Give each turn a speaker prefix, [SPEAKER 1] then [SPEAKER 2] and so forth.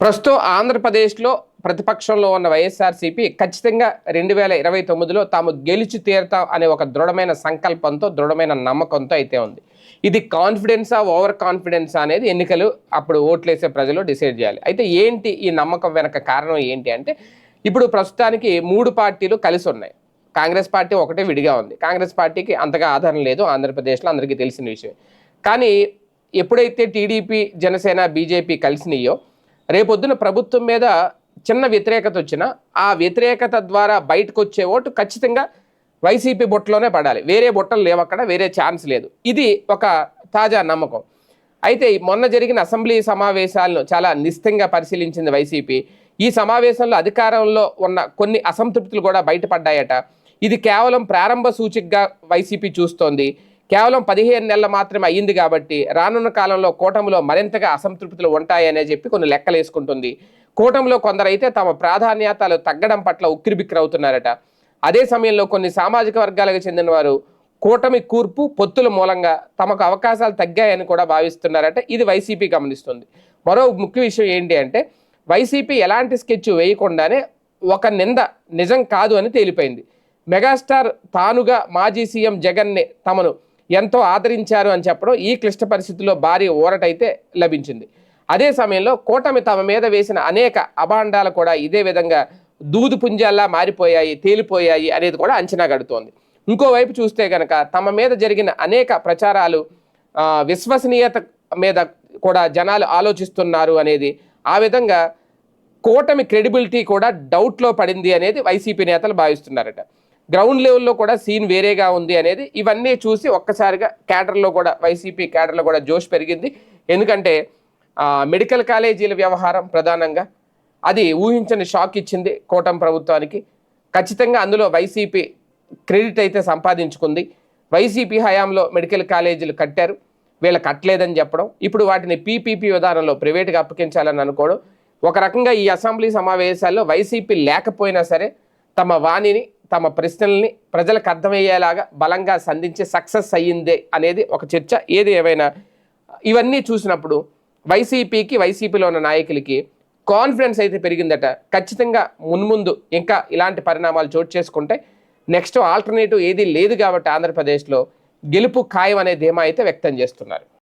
[SPEAKER 1] ప్రస్తుతం ఆంధ్రప్రదేశ్లో ప్రతిపక్షంలో ఉన్న వైఎస్ఆర్సీపీ ఖచ్చితంగా రెండు వేల ఇరవై తొమ్మిదిలో తాము గెలిచి తీరతాం అనే ఒక దృఢమైన సంకల్పంతో దృఢమైన నమ్మకంతో అయితే ఉంది. ఇది కాన్ఫిడెన్సా ఓవర్ కాన్ఫిడెన్సా అనేది ఎన్నికలు అప్పుడు ఓట్లేసే ప్రజలు డిసైడ్ చేయాలి. అయితే ఏంటి ఈ నమ్మకం వెనక కారణం ఏంటి అంటే ఇప్పుడు ప్రస్తుతానికి మూడు పార్టీలు కలిసి ఉన్నాయి. కాంగ్రెస్ పార్టీ ఒకటే విడిగా ఉంది. కాంగ్రెస్ పార్టీకి అంతగా ఆదరణ లేదు ఆంధ్రప్రదేశ్లో అందరికీ తెలిసిన విషయం కానీ ఎప్పుడైతే టీడీపీ జనసేన బీజేపీ కలిసినాయో రేపొద్దున ప్రభుత్వం మీద చిన్న వ్యతిరేకత వచ్చినా ఆ వ్యతిరేకత ద్వారా బయటకు వచ్చే ఓటు ఖచ్చితంగా వైసీపీ బుట్టలోనే పడాలి. వేరే బుట్టలు లేవు అక్కడ వేరే ఛాన్స్ లేదు. ఇది ఒక తాజా నమ్మకం. అయితే మొన్న జరిగిన అసెంబ్లీ సమావేశాలను చాలా నిశ్చితంగా పరిశీలించింది వైసీపీ. ఈ సమావేశంలో అధికారంలో ఉన్న కొన్ని అసంతృప్తులు కూడా బయటపడ్డాయట. ఇది కేవలం ప్రారంభ సూచికగా వైసీపీ చూస్తోంది. కేవలం పదిహేను నెలలు మాత్రమే అయ్యింది కాబట్టి రానున్న కాలంలో కూటమిలో మరింతగా అసంతృప్తులు ఉంటాయనే చెప్పి కొన్ని లెక్కలు వేసుకుంటుంది. కూటమిలో కొందరైతే తమ ప్రాధాన్యతలు తగ్గడం పట్ల ఉక్కిరిబిక్కిరవుతున్నారట. అదే సమయంలో కొన్ని సామాజిక వర్గాలకు చెందిన వారు కూటమి కూర్పు పొత్తుల మూలంగా తమకు అవకాశాలు తగ్గాయని కూడా భావిస్తున్నారట. ఇది వైసీపీ గమనిస్తుంది. మరో ముఖ్య విషయం ఏంటి అంటే వైసీపీ ఎలాంటి స్కెచ్ వేయకుండానే ఒక నింద నిజం కాదు అని తేలిపోయింది. మెగాస్టార్ తానుగా మాజీ సీఎం జగన్నే తమను ఎంతో ఆదరించారు అని చెప్పడం ఈ క్లిష్ట పరిస్థితుల్లో భారీ ఊరటైతే లభించింది. అదే సమయంలో కూటమి తమ మీద వేసిన అనేక అభాండాలు కూడా ఇదే విధంగా దూదు పుంజాల్లా మారిపోయాయి తేలిపోయాయి అనేది కూడా అంచనా గడుతోంది ఇంకోవైపు చూస్తే కనుక తమ మీద జరిగిన అనేక ప్రచారాలు విశ్వసనీయత మీద కూడా జనాలు ఆలోచిస్తున్నారు అనేది ఆ విధంగా కూటమి క్రెడిబిలిటీ కూడా డౌట్లో పడింది అనేది వైసీపీ నేతలు భావిస్తున్నారట. గ్రౌండ్ లెవెల్లో కూడా సీన్ వేరేగా ఉంది అనేది ఇవన్నీ చూసి ఒక్కసారిగా క్యాడర్లో కూడా వైసీపీ క్యాడర్లో కూడా జోష్ పెరిగింది. ఎందుకంటే మెడికల్ కాలేజీల వ్యవహారం ప్రధానంగా. అది ఊహించని షాక్ ఇచ్చింది కోటం ప్రభుత్వానికి. ఖచ్చితంగా అందులో వైసీపీ క్రెడిట్ అయితే సంపాదించుకుంది. వైసీపీ హయాంలో మెడికల్ కాలేజీలు కట్టారు. వీళ్ళు కట్టలేదని చెప్పడం. ఇప్పుడు వాటిని పీపీపీ విధానంలో ప్రైవేట్గా అప్పగించాలని అనుకోవడం. ఒక రకంగా ఈ అసెంబ్లీ సమావేశాల్లో వైసీపీ లేకపోయినా సరే తమ వాణిని తమ ప్రశ్నల్ని ప్రజలకు అర్థమయ్యేలాగా బలంగా సంధించి సక్సెస్ అయ్యిందే అనేది ఒక చర్చ. ఏది ఏమైనా ఇవన్నీ చూసినప్పుడు వైసీపీకి వైసీపీలో ఉన్న నాయకులకి కాన్ఫిడెన్స్ అయితే పెరిగిందట. ఖచ్చితంగా మున్ముందు ఇంకా ఇలాంటి పరిణామాలు చోటు చేసుకుంటే నెక్స్ట్ ఆల్టర్నేటివ్ ఏది లేదు కాబట్టి ఆంధ్రప్రదేశ్లో గెలుపు ఖాయం అనే ధీమా అయితే వ్యక్తం చేస్తున్నారు.